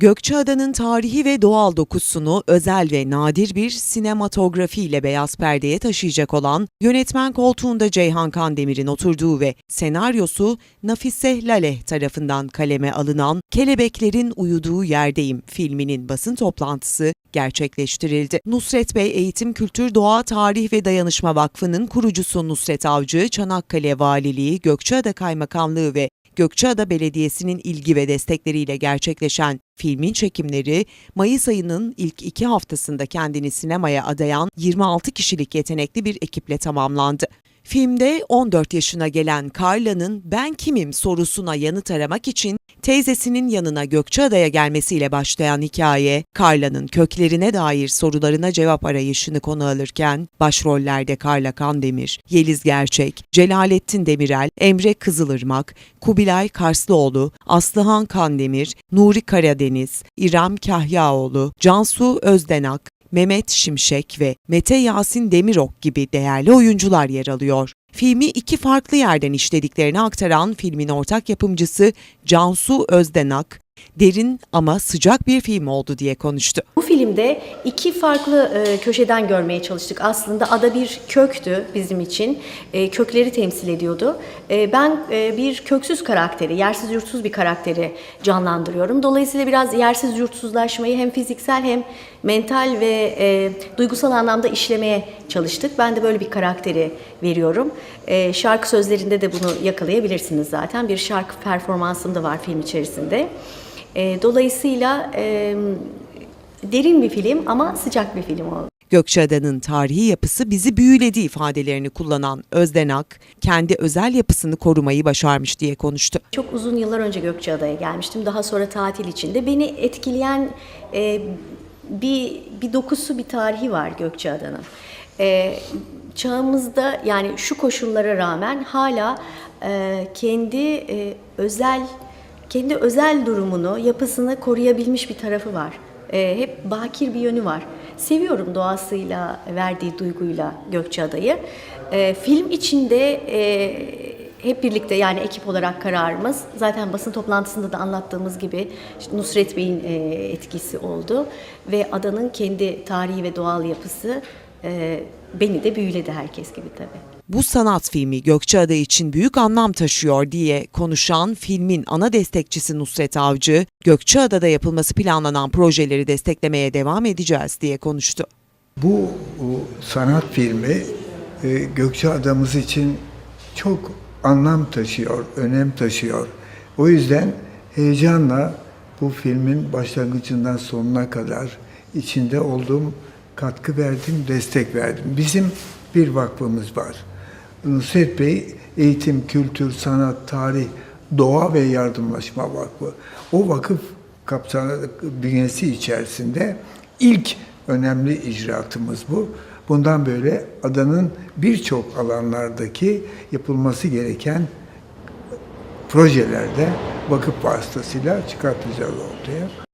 Gökçeada'nın tarihi ve doğal dokusunu özel ve nadir bir sinematografi ile beyaz perdeye taşıyacak olan yönetmen koltuğunda Ceyhan Kandemir'in oturduğu ve senaryosu Nafise Laleh tarafından kaleme alınan Kelebeklerin Uyuduğu Yerdeyim filminin basın toplantısı gerçekleştirildi. Nusret Bey Eğitim Kültür Doğa Tarih ve Dayanışma Vakfı'nın kurucusu Nusret Avcı, Çanakkale Valiliği, Gökçeada Kaymakamlığı ve Gökçeada Belediyesi'nin ilgi ve destekleriyle gerçekleşen filmin çekimleri Mayıs ayının ilk iki haftasında kendini sinemaya adayan 26 kişilik yetenekli bir ekiple tamamlandı. Filmde 14 yaşına gelen Carla'nın ben kimim sorusuna yanıt aramak için teyzesinin yanına Gökçeada'ya gelmesiyle başlayan hikaye, Carla'nın köklerine dair sorularına cevap arayışını konu alırken başrollerde Carla Kandemir, Yeliz Gerçek, Celalettin Demirel, Emre Kızılırmak, Kubilay Karslıoğlu, Aslıhan Kandemir, Nuri Karadeniz, İrem Kahyaoğlu, Cansu Özdenak, Mehmet Şimşek ve Mete Yasin Demirok gibi değerli oyuncular yer alıyor. Filmi iki farklı yerden işlediklerini aktaran filmin ortak yapımcısı Cansu Özdenak, derin ama sıcak bir film oldu diye konuştu. Bu filmde iki farklı e, köşeden görmeye çalıştık. Aslında ada bir köktü bizim için. E, kökleri temsil ediyordu. E, ben e, bir köksüz karakteri, yersiz yurtsuz bir karakteri canlandırıyorum. Dolayısıyla biraz yersiz yurtsuzlaşmayı hem fiziksel hem mental ve e, duygusal anlamda işlemeye çalıştık. Ben de böyle bir karakteri veriyorum. E, şarkı sözlerinde de bunu yakalayabilirsiniz zaten. Bir şarkı performansım da var film içerisinde. E, dolayısıyla e, derin bir film ama sıcak bir film oldu. Gökçeada'nın tarihi yapısı bizi büyüledi ifadelerini kullanan Özdenak, kendi özel yapısını korumayı başarmış diye konuştu. Çok uzun yıllar önce Gökçeada'ya gelmiştim. Daha sonra tatil içinde. Beni etkileyen e, bir, bir dokusu, bir tarihi var Gökçeada'nın. E, çağımızda yani şu koşullara rağmen hala e, kendi e, özel kendi özel durumunu, yapısını koruyabilmiş bir tarafı var. E, hep bakir bir yönü var. Seviyorum doğasıyla, verdiği duyguyla Gökçeada'yı. E, film içinde e, hep birlikte yani ekip olarak kararımız zaten basın toplantısında da anlattığımız gibi Nusret Bey'in e, etkisi oldu ve adanın kendi tarihi ve doğal yapısı e, beni de büyüledi herkes gibi tabii. Bu sanat filmi Gökçeada için büyük anlam taşıyor diye konuşan filmin ana destekçisi Nusret Avcı, Gökçeada'da yapılması planlanan projeleri desteklemeye devam edeceğiz diye konuştu. Bu sanat filmi e, Gökçeada'mız için çok anlam taşıyor, önem taşıyor. O yüzden heyecanla bu filmin başlangıcından sonuna kadar içinde olduğum, katkı verdim, destek verdim. Bizim bir vakfımız var. Nusret Bey Eğitim, Kültür, Sanat, Tarih, Doğa ve Yardımlaşma Vakfı. O vakıf kapsamı bünyesi içerisinde ilk önemli icraatımız bu. Bundan böyle adanın birçok alanlardaki yapılması gereken projelerde vakıf vasıtasıyla çıkartacağız ortaya.